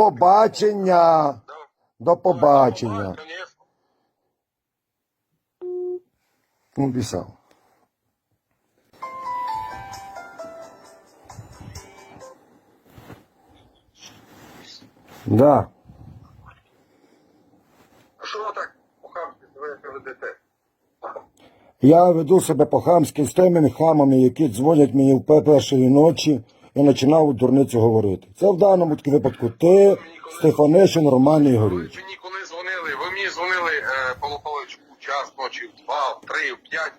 побачення. До побачення. Ну, писав. Да. Що ви так по-хамськи себе ведете? Я веду себе по-хамськи з тими хамами, які дзвонять мені в першої ночі і починав дурницю говорити. Це в даному випадку ти, Стефанишин, Роман Ви Ігорівич. мені коли дзвонили, ви мені дзвонили е, Павло Павлович у час ночі, в два, в три, в п'ять.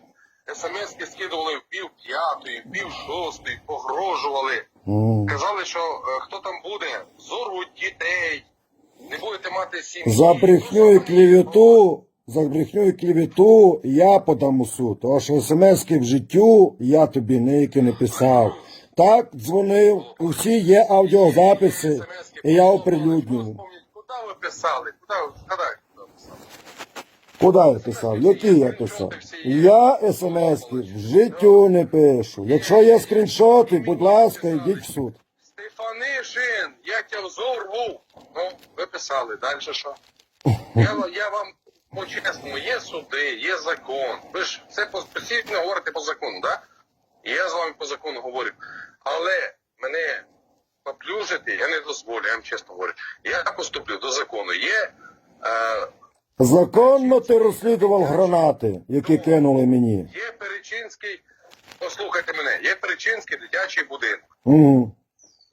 СМС-ки скидували в пів п'ятої, в пів шостої, погрожували. М. Казали, що е, хто там буде, зорвуть дітей, не будете мати сім'ї. За брехню і клевету, за брехню і клевету я подам у суд. Тому що смс-ки в життю я тобі ніякі не писав. Так дзвонив, усі є аудіозаписи, і я оприлюднюю. Куди ви писали? Куди ви я писав? Які я писав? Я смс-ки в життю не пишу. Якщо є скріншоти, будь ласка, йдіть в суд. Стефанишин, я тебе взорву. Ну, ви писали, далі що? Я, я вам по-чесному, є суди, є закон. Ви ж все по- постійно говорите по закону, так? Да? Я з вами по закону говорю. Але мене поплюжити я не дозволю, я вам чесно говорю. Я поступлю до закону. Є е, Законно ти розслідував гранати, які кинули мені. Є Перечинський, послухайте мене, є Перечинський дитячий будинок. Угу.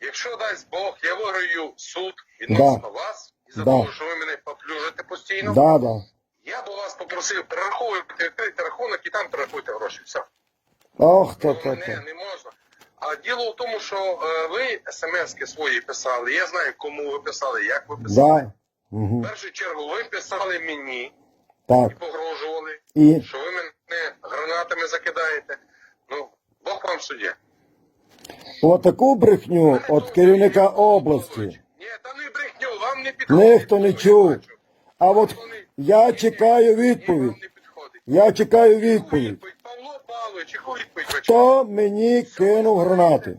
Якщо дасть Бог, я виграю суд відносно вас, і за Да. того, що ви мене поплюжите постійно, Да, да. я б вас попросив, перераховуйте відкрити рахунок і там перерахуйте гроші. Все. Ох, то, Ну, то, мене не можна. А діло в тому, що е, ви смски свої писали. Я знаю, кому ви писали, як ви писали. Да. Угу. В першу чергу ви писали мені Так. і погрожували, І що ви мене гранатами закидаєте. Ну, Бог вам суддя. отаку брехню від керівника області. Ні, та не брехню, вам не підходить. Ніхто не чув. А от я чекаю відповідь. Я чекаю відповідь. Павло Павлович, яку відповідь ви? Хто мені кинув гранати?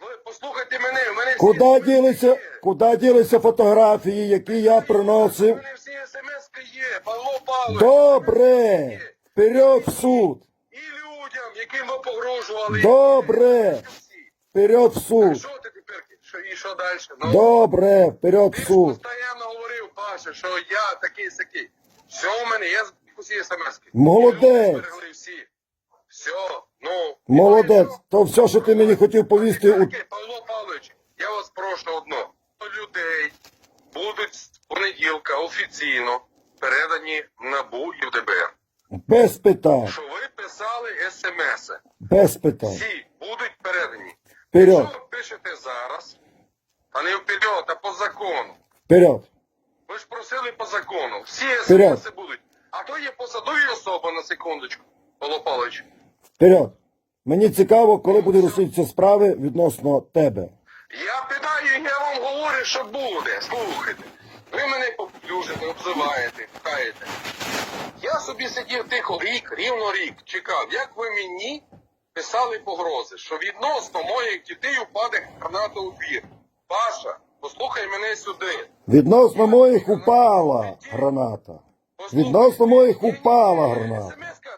Ви послухайте мене, у мене всі Куди смс ділися, є. куди ділися фотографії, які я У приносив? мене всі смс є, Павло Павлович. Добре. Вперед в суд. І людям, яким ви погрожували. Добре. Всі. Вперед в суд. Що ти тепер? Що, і що далі? Ну, Добре. Вперед Ти в ж суд. постійно говорив, Паша, що я такий сякий. Все у мене, я усі смс-ки. Молодець. Люди всі. Все, ну. Молодець. То все, що ти мені хотів повісти у Павло Павлович, я вас прошу одно. Людей будуть з понеділка офіційно передані в НАБУ і в ДБР. без питань. Що ви писали смс. Без питань. Всі будуть передані. Вперед. Що ви пишете зараз, а не вперед, а по закону. Вперед. Ви ж просили по закону. Всі Вперед. смс будуть. А то є посадові особи на секундочку, Павло Павлович. Вперед. Мені цікаво, коли буде розслідуватися справи відносно тебе. Я питаю, я вам говорю, що буде. Слухайте. Ви мене поплюжите, обзиваєте, пхаєте. Я собі сидів тихо рік, рівно рік, чекав, як ви мені писали погрози, що відносно моїх дітей упаде граната у двір. Паша, послухай мене сюди. Відносно моїх упала граната. Послухай. Відносно моїх упала граната.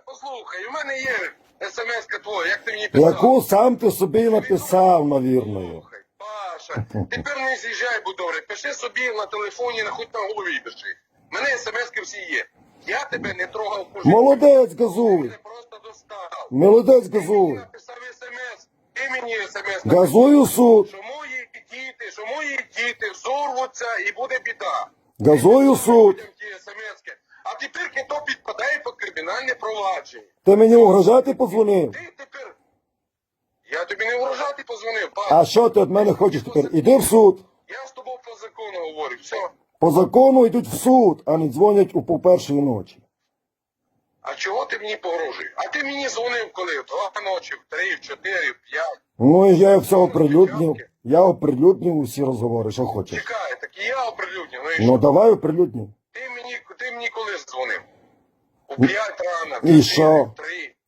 Послухай, у мене є смс-ка твоя, як ти мені писав. Яку сам ти собі написав, навірною. Слухай, Паша, тепер не з'їжджай, будь добре. Пиши собі на телефоні, на хоч на голові пиши. Мене смс-ки всі є. Я тебе не трогав по житті. Молодець, Ти газуй. мене просто достав. Молодець, Ти мені написав смс, ти мені смс Газуй у суд. що мої діти, що мої діти взорвуться і буде біда. Газуй у суд. Людям ті смс-ки. А тепер то підпадає під кримінальне провадження. Ти мені угрожати позвонив. Ти тепер. Я тобі не вражати позвонив, А що ти від мене хочеш тепер? Іди в суд. Я з тобою по закону говорю. Все. По закону йдуть в суд, а не дзвонять у першої ночі. А чого ти мені погрожуєш? А ти мені дзвонив коли? В два ночі, в три, в чотири, в п'ять. Ну і я все оприлюднив. Я оприлюднив усі розговори, що хочеш. Чекай, так і я оприлюдню. Ну Ну давай оприлюднив. Ти мені, ти мені коли дзвонив? У п'ять рано, в І що?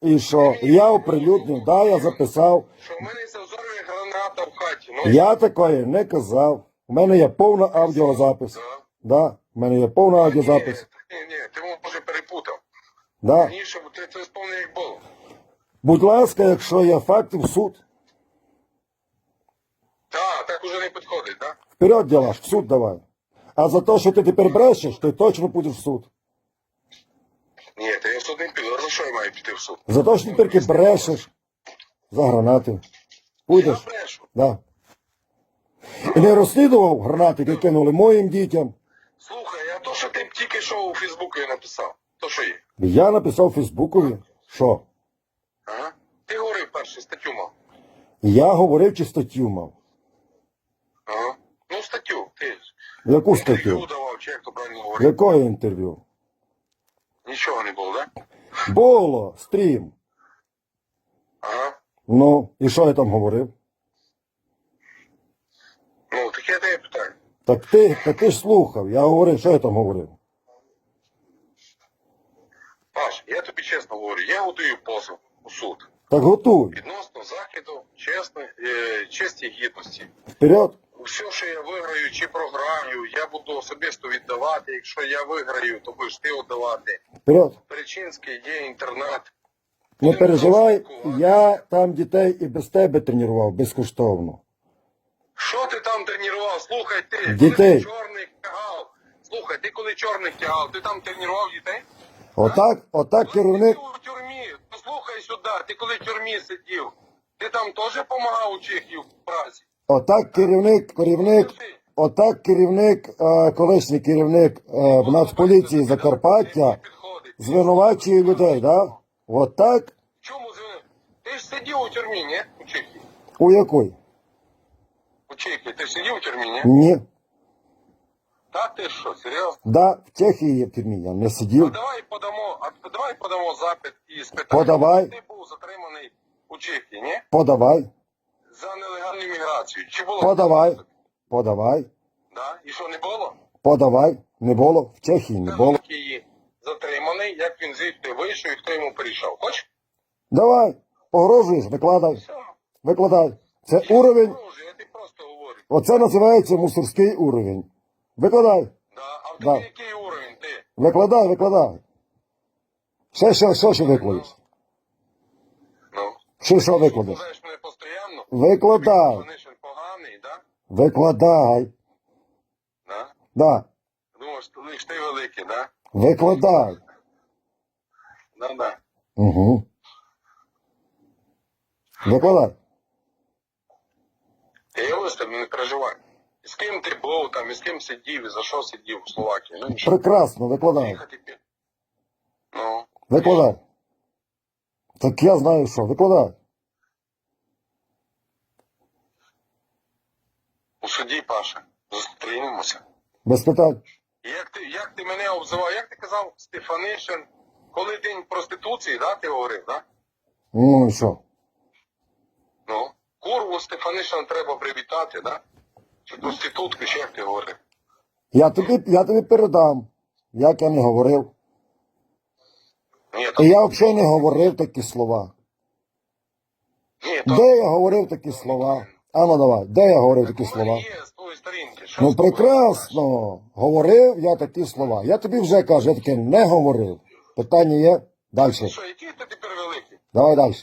І що? Я оприлюднив, да, я записав. Що в мене це взорве граната в хаті. Ну, Я такої не казав. У мене є повна аудіозапис. Да. Да, у мене є повна аудіозапис. Ні, ні, ні, ти може перепутав. Да. Раніше ти це сповнив як було. Будь ласка, якщо є факти в суд, Так, так уже не підходить, так? вперед ділаш, в суд давай. А за те, що ти тепер брешеш, ти точно будеш в суд. Ні, та я в суд не піду. За що я маю піти в суд? За те, що ти тепер брешеш за гранати. Пуйдеш? Я брешу. Да. І не розслідував гранати, які кинули моїм дітям. Слухай, а то, що ти тільки що у Фейсбуку написав, то що є? Я написав в Фейсбукові, що Ага. Ти говорив першу статтю мав. я говорив чи статтю мав. Ага. Ну, статтю. Ти ж Яку статтю? давав, чи як то правильно говорити? Якої інтерв'ю? Нічого не було, так? Було, стрім. Ага. Ну, і що я там говорив? Ну, таке те питання. Так ти, так ти ж слухав, я говорив, що я там говорив. Паш, я тобі чесно говорю, я готую позов у суд. Так готуй. Відносно захиду, чесно, е, честі гідності. Вперед. Все, що я виграю чи програю, я буду особисто віддавати. Якщо я виграю, то будеш ти віддавати. Вперед. Перечинський є інтернат. Не переживай, я там дітей і без тебе тренував безкоштовно. Що ти там тренував? Слухай, ти коли Дітей. ти чорних тягав. Слухай, ти коли чорних тягав, ти там тренував дітей? Отак, отак керівник. Ти у сюди, ти коли в тюрмі сидів, ти там теж допомагав у Чехії в праці? Отак керівник, керівник, отак керівник, е, колишній керівник е, в Нацполіції Закарпаття звинувачує людей, да? Отак? Чому звини? Ти ж сидів у тюрмі, ні? У Чехії. У якої? У Чехії. Ти ж сидів у тюрмі, ні? Ні. Та ти що, серйозно? Да, в Чехії є в тюрмі, я не А давай подамо, а давай подамо запит і спитаємо. Подавай. Ти був затриманий у Чехії, ні? Подавай, За нелегальну міграцію. Чи було? подавай, подавай, Да? І що не було? подавай. Не було, в Чехії не було. Її затриманий, як він звідти вийшов і хто йому прийшов. Хоч? Давай, погрожуєш, викладай, Все. викладай. Це Я уровень, не можу, я тобі просто говорю. оце називається мусорський уровень. Викладай, Да. А в Да. який уровень ти? викладай, викладай. Ще, що, що ще викладеш? Ну. Що, що викладеш? Знаєш мене постійно? Викладай, Вони ж поганий, да? викладай, Да? да, Думаєш, ти лиш ти великий, да? викладай. Да, да. Угу. Викладай. Ти я виставлю, не переживай. З ким ти був там, і з ким сидів, і за що сидів в Словакії. Ну нічого. Прекрасно. Їхати пі- Ну. Викладай. Так я знаю що, викладай. У суді, Паша, зустрінемося. Без питань. Як ти, як ти мене обзивав, як ти казав, Стефанишин, коли день проституції, да, ти говорив, да? Ну і що? Ну, курву Стефанишин треба привітати, да? Чи проститутку, чи як ти говорив? Я тобі, я тобі передам, як я не говорив. Ні, І я взагалі не говорив такі слова. ні, то, Де я говорив такі слова? Ану давай, де я говорив такі слова? є з твоєї сторінки. Що Ну з тобою, прекрасно. Говорив я такі слова. Я тобі вже кажу, я таке не говорив. Питання є? Далі. Що, який ти тепер? Давай далі.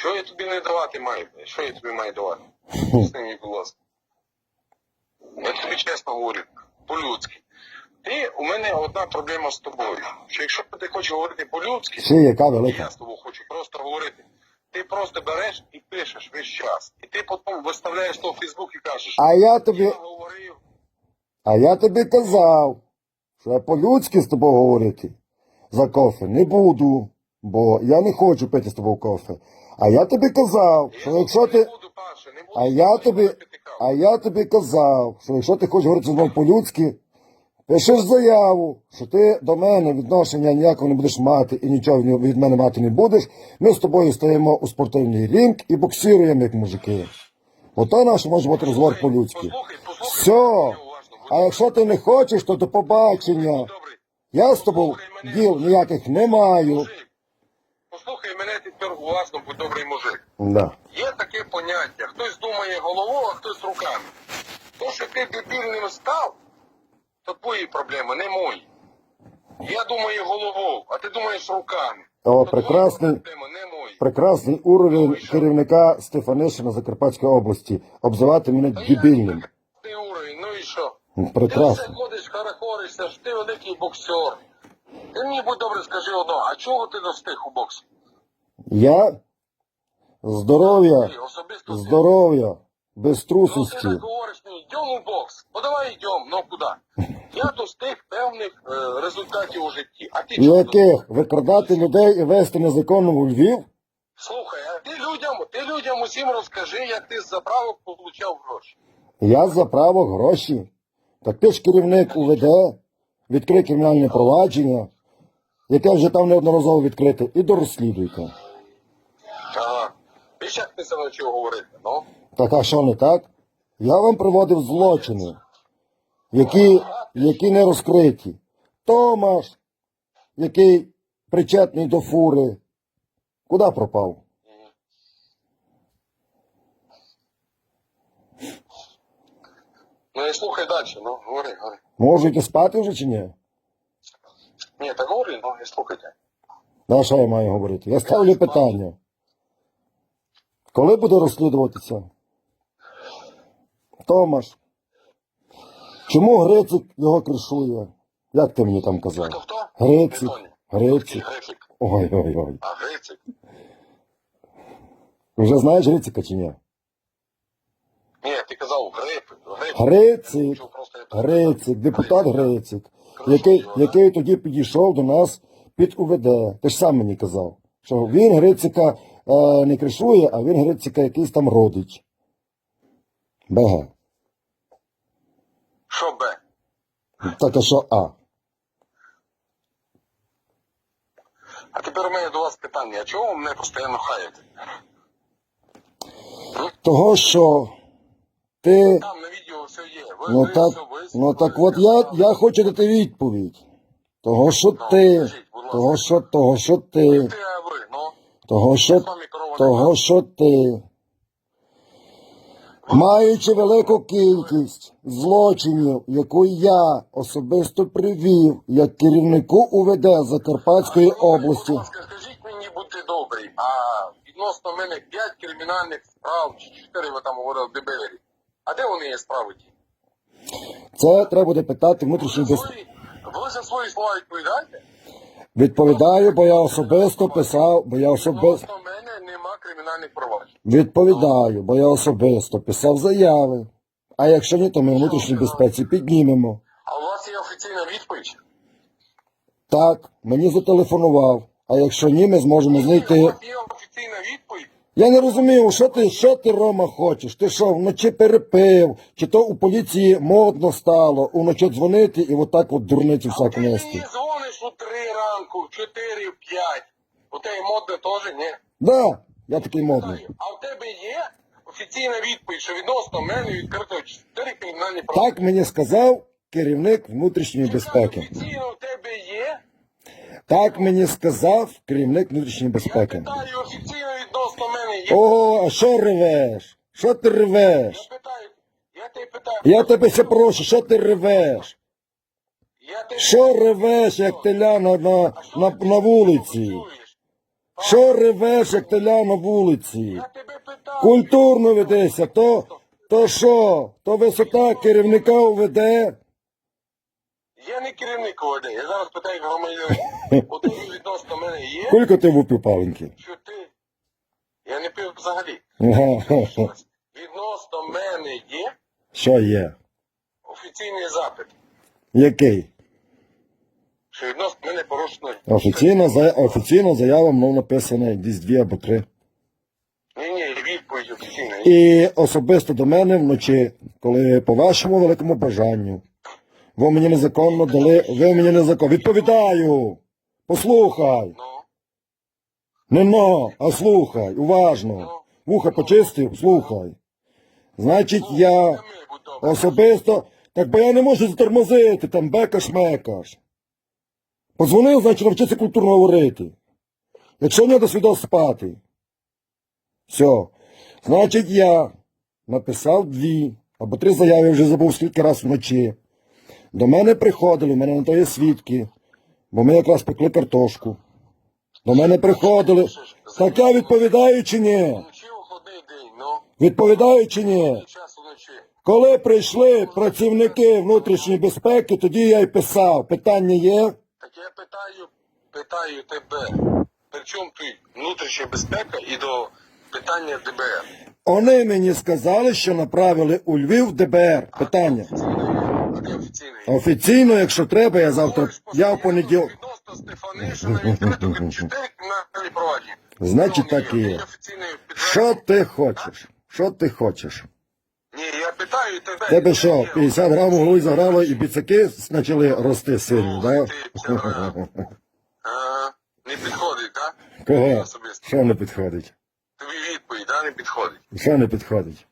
Нічого я тобі не давати маю. Що я тобі маю давати? Поясни мені, будь ласка. Я тобі чесно говорю, по-людськи. Ти, у мене одна проблема з тобою. Що якщо ти хочеш говорити по-людськи, я з тобою хочу просто говорити. Ти просто береш і пишеш весь час. І ти потім виставляєш то в Фейсбук і кажеш, А я тобі, я говорив. а я тобі казав, що я по-людськи з тобою говорити за кофе не буду, бо я не хочу пити з тобою кофе. А я тобі казав, що якщо ти. А я тобі, а я тобі казав, що якщо ти хочеш говорити мною по-людськи, пишеш заяву, що ти до мене відношення ніякого не будеш мати і нічого від мене мати не будеш. Ми з тобою стоїмо у спортивний ринг і боксируємо як мужики. Ото наш може бути розговор по-людськи. Все. А якщо ти не хочеш, то до побачення. Я з тобою діл ніяких не маю. Уважно, будь добрий мужик. Да. Є таке поняття. Хтось думає головою, а хтось руками. То, що ти дебільним став, то твої проблеми, не мої. Я думаю головою, а ти думаєш руками. О, То прекрасний, проблеми, не мої. прекрасний уровень керівника Стефанишина Закарпатської області. Обзивати мене Та я дебільним. Уровень, ну і що? Ти все Прекрасно. ходиш, харахоришся, що ти великий боксер. Ти мені будь добре скажи одно, а чого ти достиг у боксі? Я здоров'я, особисто здоров'я, без Ну, ти трусості. так говориш мені, йдемо у бокс. Ну давай йдемо, ну куди? Я достиг певних е, результатів у житті. А ти чого? Яких викрадати людей і вести незаконно у Львів? Слухай, а ти людям, ти людям усім розкажи, як ти з заправок получав гроші. Я за право гроші. Так ти ж керівник УВД, відкрий кримінальне провадження, яке вже там неодноразово відкрите, і дорозслідуйте. Ж як ти це навчив говорити, ну? Так а що не так? Я вам приводив злочини, які, які не розкриті. Томаш, який причетний до фури. Куди пропав? Ну і слухай далі, ну, говори, говори. Можете спати вже чи ні? Ні, так говори, ну і слухайте. Да, що я маю говорити? Я ставлю питання. Коли буде розслідуватися? Томаш. Чому Грицик його кришує? Як ти мені там казав? хто? Не понял. Грицик. Грицик. Ой, ой, ой. А Грицик? Вже знаєш Грицика чи ні? Ні, ти казав Грип. Грип. Грицик. Депутат Грицик, який, який тоді підійшов до нас під УВД. Ти ж сам мені казав, що він Грицика е, не кришує, а він Грицика якийсь там родич. БГ. Що Б? Так а що А? А тепер у мене до вас питання, а чого ви мене постійно хаєте? Того, що ти. Там на відео все є. Ви, Ну ви так, все висвітлили, ну так от я, я хочу дати відповідь. Того, що ти, того, що, того, що ти, ти, ну. Того, що, того, що ти. Маючи велику кількість злочинів, яку я особисто привів як керівнику УВД Закарпатської області, Будь ласка, скажіть мені, будьте добрі, а відносно мене 5 кримінальних справ, чи 4 ви там говорили в ДБРі. А де вони є справи ті? це треба буде питати за ви за свої слова відповідаєте? Відповідаю, бо я особисто писав, бо я особисто мене нема кримінальних проваджень. відповідаю, бо я особисто писав заяви. А якщо ні, то ми внутрішній безпеці піднімемо. А у вас є офіційна відповідь? Так, мені зателефонував. А якщо ні, ми зможемо У знайти. вас є офіційна відповідь? Я не розумію, що ти, що ти, Рома, хочеш? Ти що, вночі перепив? Чи то у поліції модно стало уночі дзвонити і отак от дурниці всяку нести? У 3 ранку, в 4, в 5. У тебе модне теж, ні? Да, я такий модний. А в тебе є офіційна відповідь, що відносно мене відкрито 4 кримінальні провадження? Так мені сказав керівник внутрішньої безпеки. Офіційно у тебе є? Так мені сказав керівник внутрішньої Я безпеки. питаю, офіційно відносно мене є? О, а що ревеш? Що ти Я питаю, я тебе питаю. Я тебе все прошу, що ти ревеш? Що ревеш, як теля на, на, на, на вулиці? Що ревеш, як теля на вулиці? Культурно ведися, то, то що? То висота керівника УВД? Я не керівник ОВД, я зараз питаю громадянина. У тебе відносно мене є? Скільки ти випив паленьки? Що ти? Я не пив взагалі. Відносно мене є Що є? офіційний запит, Який? Що відносно мене порушено. Офіційна, за... офіційна заява мною написана десь дві або три. Ні, ні, відповідь офіційна. І особисто до мене вночі, коли по вашому великому бажанню, ви мені незаконно дали, ви мені незаконно. Відповідаю! Послухай! Ну, Не но, а слухай, уважно. Вуха почистив, слухай. Значить, я будь добре. особисто, так бо я не можу затормозити, там бекаш-мекаш. Позвонив, значить, навчися культурно говорити. Якщо ні, до свідомо спати. Все. Значить, я написав дві або три заяви, я вже забув скільки раз вночі. До мене приходили, в мене на то є свідки, бо ми якраз пекли картошку. До мене приходили. Так я відповідаю чи ні? Відповідаю чи ні? Коли прийшли працівники внутрішньої безпеки, тоді я й писав. Питання є? Так я питаю, питаю тебе, при чому тут внутрішня безпека і до питання ДБР? Вони мені сказали, що направили у Львів ДБР. Питання. А офіційний? Офіційно, якщо треба, я завтра. Говориш Я в понеділок. Відносно Стефанишина відкрито чотири кримінальні провадження. Значить, так і є. офіційний Що ти хочеш? Що ти хочеш? Ні, я питаю тебе. Тебе що, Ні, 50 грам голови заграло і біцаки почали рости сильно? А, Не підходить, так? Кого? Що не підходить? Тобі відповідь, да, не підходить. Що не підходить?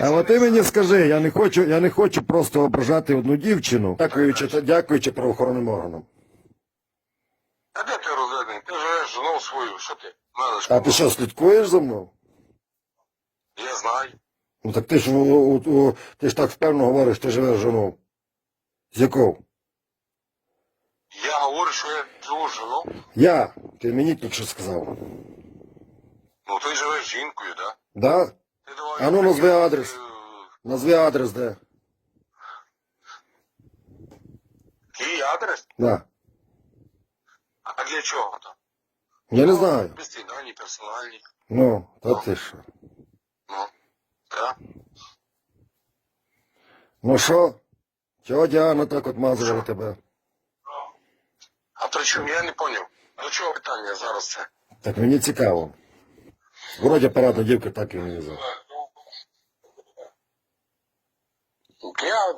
А от ти мені скажи, я не хочу, я не хочу просто ображати одну дівчину, дякуючи, дякуючи правоохоронним органам. А де ти розгляданий? Ти живеш жену свою, що ти? А ти що, слідкуєш за мною? Я знаю. Ну так ти ж у- у- ти ж так впевнено говориш, ти живеш з жоною. З якого? Я говорю, що я живу з женою. Я. Ти мені тільки що сказав. Ну ти живеш з жінкою, да? Да? Ти давай. А ну, назви адрес. Е, Назви адрес де. Твій адрес? Да. А для чого то? Я не знаю. Без персональні. Ну, та ти що. Ну, так. Ну що? Чого Діана так от тебе? А при чому я не поняв? До чого питання зараз це? Так мені цікаво. Вроді парадна дівка так і не везла. Я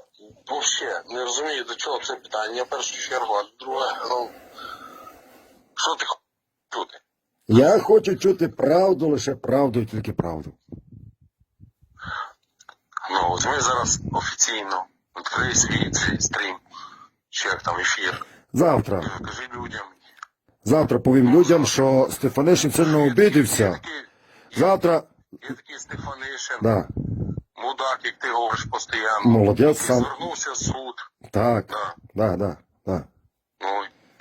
взагалі не розумію, до чого це питання в першу чергу, а друге, ну, що ти хочеш чути? Я хочу чути правду, лише правду і тільки правду. Ну, от ми зараз офіційно відкрий свій цей стрім, чи як там ефір. Завтра. Е, Кажи людям. Завтра повім людям, що Стефанишин сильно такий, Завтра. є такий Стефанишин, Да. мудак, як ти говориш постійно. Молодець сам. Звернувся в суд. Так. Да. Да, да, да. Ну,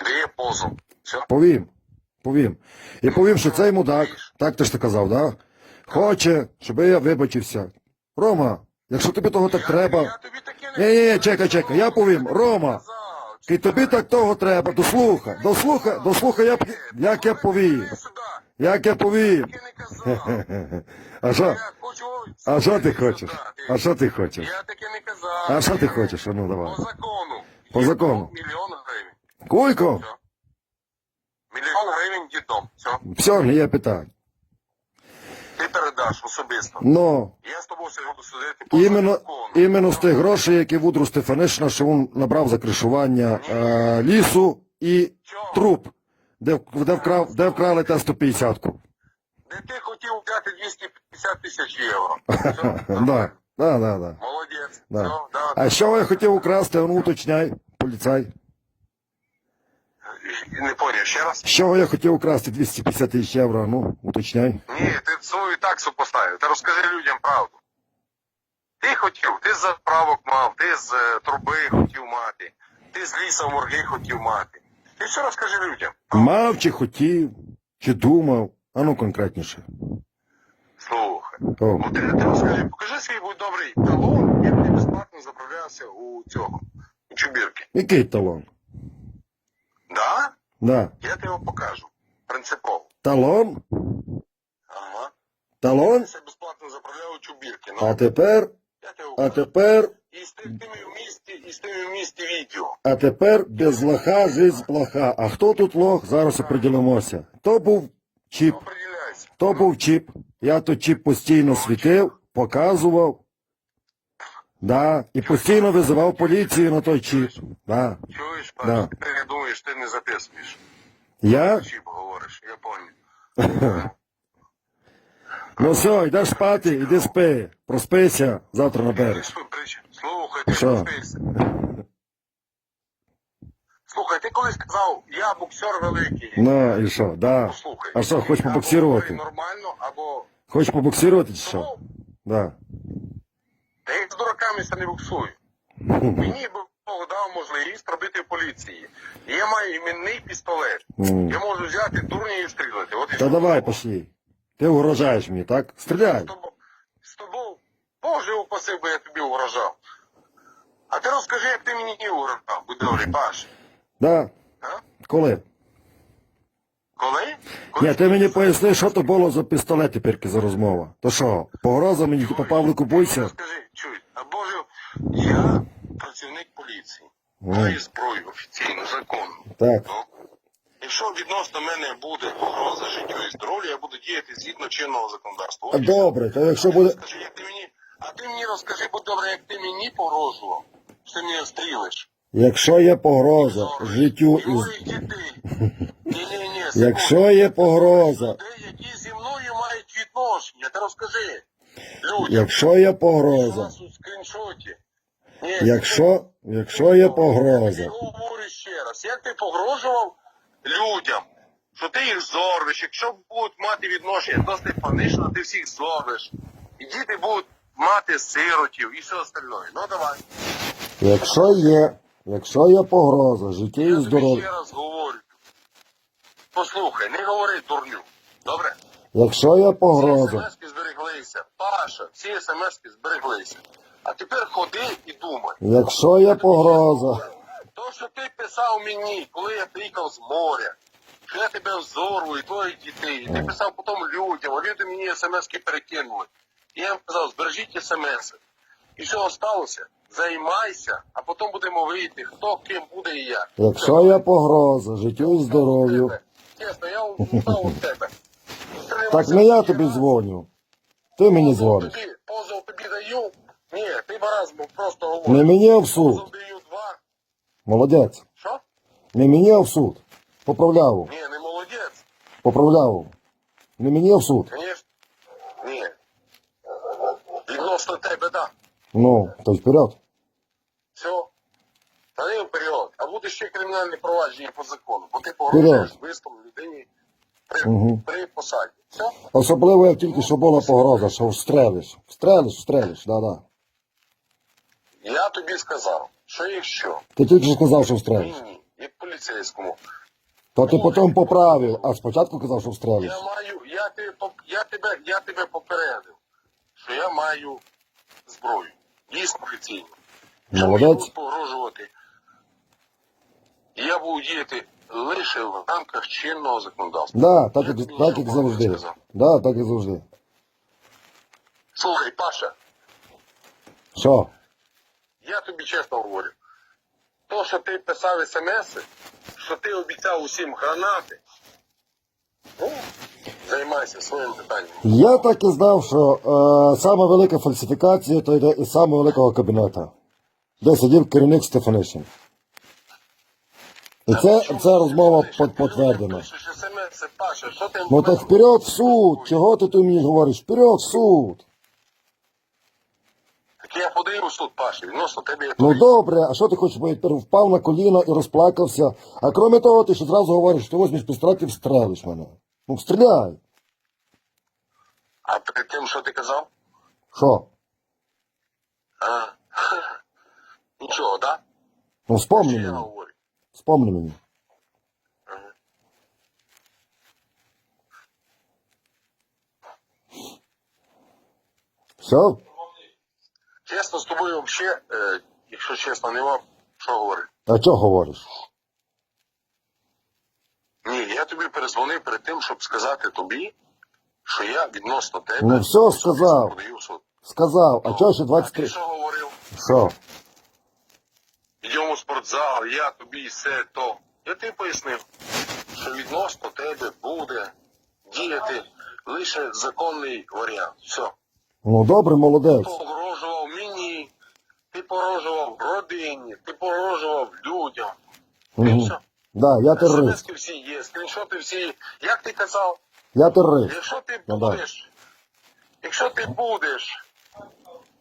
де є позов. Все. Повім. Повім. І повім, що цей мудак, так ти ж ти казав, да? Хоче, щоб я вибачився. Рома, якщо тобі того так треба. Ні, ні, ні, чекай, чекай, я повім, Рома, і тобі так того треба, дослухай, дослухай, дослухай, я, як я повім, як я повім. А що? А що ти хочеш? А що ти хочеш? Я таке не казав. А що ти хочеш? А ну давай. По закону. По закону. Мільйон гривень. Кулько? Мільйон гривень дітом. Все. Все, не є питань. Ти передаш особисто. Ну, Я з тобою буду судити по іменно, іменно з тих грошей, які Вудру Стефанишина, що він набрав за кришування е, лісу і Чого? труп, де, де, вкрав, де вкрали Т-150-ку. Де ти хотів взяти 250 тисяч євро. Да, да, да, да. Молодець. Да. Все, да. А що я хотів украсти, ну уточняй, поліцай. Не поняв, ще раз? Що я хотів украсти 250 тисяч євро, ну, уточняй. Ні, ти свою таксу поставив. Ти розкажи людям правду. Ти хотів, ти з заправок мав, ти з е, труби хотів мати, ти з ліса морги хотів мати. Ти все розкажи людям. Мав чи хотів, чи думав, а ну конкретніше. Слухай. О, Ну, ти, ти розкажи, покажи свій будь добрий талон, як ти безплатно заправлявся у цього, у Чубірки. який талон? Да? Да. Я тебе покажу. Принципово. Талон? Ага. Талон? Я безплатно заправляв у Чубірки. А Ну, тепер, я тебе а покажу. тепер, І з тим- в місті, і з тими в місті відео. а тепер без лоха жизнь плоха. А хто тут лох? Зараз оприділимося. То був чіп, Определяйся. то був чіп. Я то чіп постійно світив, показував. Да, і постійно визивав поліцію на той чіп. Да. Чуєш, Да. Паш, ти не думаєш, ти не записуєш. Я? Чіп говориш, я понял. Ну все, йдеш спати, іди спи. Проспися, завтра набереш. Слухай, ти Що? Слухай, ти колись казав, я боксер великий. Ну і що, да. Послухай. А що, хочеш побоксирувати? говори нормально, або... Хочеш побоксирувати чи що? Ну, Да. Я з дураками це не буксую. Мені Бог дав можливість робити в поліції. І я маю іменний пістолет. Я можу взяти дурня і стріляти. От і Та що. давай пошли. Ти угрожаєш мені, так? Стріляй. З тобою, з тобою, Боже упаси, бо я тобі угрожав. А ти розкажи, як ти мені угрожав, будь добрий, Паш. Да? А? Коли? Коли? Ні, ти мені поясни, що то було за пістолет тепер за розмова. То що, погроза мені типу Павлику бойся? Скажи, чуй, а Боже, я працівник поліції. Маю зброю офіційну, законну. Так. Якщо відносно мене буде погроза життю і здоров'ю, я буду діяти згідно чинного законодавства. Все. Добре, то якщо буде. Скажи, як ти мені, а ти мені розкажи, будь добре, як ти мені погрожував, що ти мене стрілиш. Якщо є погроза життю і. Ти. Ні-ні-ні, Якщо є погроза, які зі мною мають відношення, ти розкажи. Якщо є погроза, якщо, якщо є Я погроза, говорю ще раз, як ти погрожував людям, що ти їх зорвиш, якщо будуть мати відношення до Стефанишина, ти всіх зорвиш. І діти будуть мати сиротів і все остальне. Ну давай. якщо є, якщо є погроза життю Я і тобі здоров'ю, ще раз говорю. Послухай, не говори дурню. Добре? якщо є Всі погроза, смски збереглися. Паша, всі смски збереглися. А тепер ходи і думай. якщо є погроза, То, що ти писав мені, коли я приїхав з моря, що я тебе взорву і твоїх дітей, і ти писав потім людям, а люди мені смски перекинули. І я їм казав, збережіть смс. І що сталося? Займайся, а потім будемо вийти, хто ким буде і як. якщо є погроза життю і здоров'ю, Чесно, я устав від тебе. так не я тобі дзвоню. Ти мені дзвониш. Тобі, позов тобі даю. Ні, ти бараз був просто говориш. Не мені а в суд. Позов даю два. Молодець. Що? Не мені а в суд. Поправляв. Ні, не молодець. Поправляв. Не мені а в суд. Конечно. Ні. Відносно тебе, да. Ну, то вперед. Все. Та не. А буде ще кримінальне провадження по закону. Бо ти погрожуєш виступом людині при, Мгм. при посаді. Все? Особливо, як тільки що була погроза, що встрелиш. Встрелиш, встрелиш, да-да. Я тобі сказав, що якщо Ти тільки що сказав, що встрелиш. мені, як поліцейському, То ти потім поправив, а спочатку казав, що встрелиш. я маю, я тебе, я тебе, я тебе попередив, що я маю зброю. Дійсно офіційно. Молодець. будуть погрожувати. Я буду діяти лише в рамках чинного законодавства. Да, так, як, так як завжди. Да, так як завжди. Слухай, Паша, Що? я тобі чесно говорю. То, що ти писав смс, що ти обіцяв усім гранати, ну, займайся своїм питанням. Я так і знав, що е, сама велика фальсифікація то йде із самого великого кабінету, де сидів керівник Стефанишин. І це, це розмова пот- смс, Паша, що ти Ну так вперед в суд! Чого ти тут мені говориш? Вперед в суд! Так я подаю в суд, Паша, відносно тебе я Ну добре, а що ти хочеш, бо я тепер впав на коліна і розплакався. А крім того, ти ще зразу говориш, що ти візьмеш пістолет і встрелиш мене. Ну стріляй. А перед тим, що ти казав? Що? А? Нічого, да? Ну Що вспомни я говорю? Вспомни мені. Ага. Все? Чесно, з тобою взагалі, е, якщо чесно, нема що говорити. А чого говориш? Ні, я тобі перезвонив перед тим, щоб сказати тобі, що я відносно тебе. Ну, все сказав. подаю в суд. Сказав, а чого ще А ти 23? що говорив? Що? Йдемо в спортзал, я тобі все то. Я тобі пояснив, що відносно тебе буде діяти лише законний варіант. Все. Ну добре, молодець. Погрожував мені, ти погрожував родині, ти погрожував людям. І Угу. все. Да, я терорист. СМСки всі є, скріншоти всі. Як ти казав, Я терорист. якщо ти Ну, да. будеш, якщо ти будеш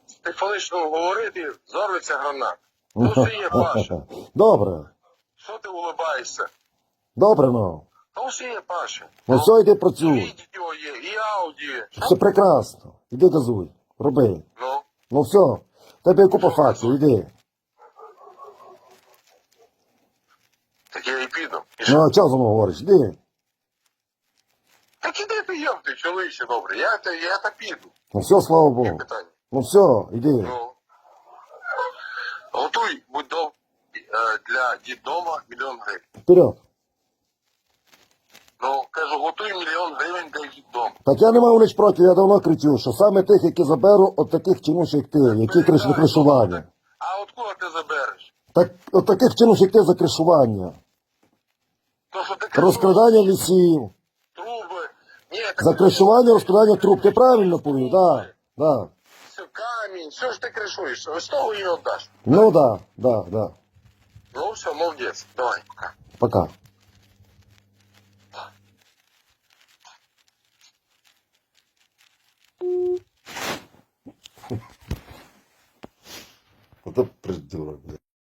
стефанично говорити, зорветься гранат. Ну все є, Паша. Добре. Що ти улибаєшся? Добре, ну. Ну все є, Паша. Ну все, йди працюй. Відео є, і ауді. Все прекрасно. Іди газуй. Роби. Ну, Ну все. Тебе купа фактів, іди. Так я і піду. І що? Ну, а чого за мною говориш? Іди. Так іди ти єм, ти чоловіче добре. Я, та- я та піду. Ну все, слава Богу. питання. Ну все, іди. Ну. Готуй, будь добрий, е, для дідома мільйон гривень. Вперед. Ну, кажу, готуй мільйон гривень для дідому. Так я не мав ніч проти, я давно кричу, що саме тих, які заберу, от таких чинуш, як ти, які кричать кришування. А от кого ти забереш? Так, от таких чинуш, як ти за кришування. То, що ти Розкрадання лісів. труби. Ні, так За кришування, розкрадання труб. Ти правильно повів, да, да. Все, камінь, все ж ти кришуєш. Ось того і віддаш. Ну да, да, да. Ну все, молодець. Давай, пока. Пока. Это придурок, блядь.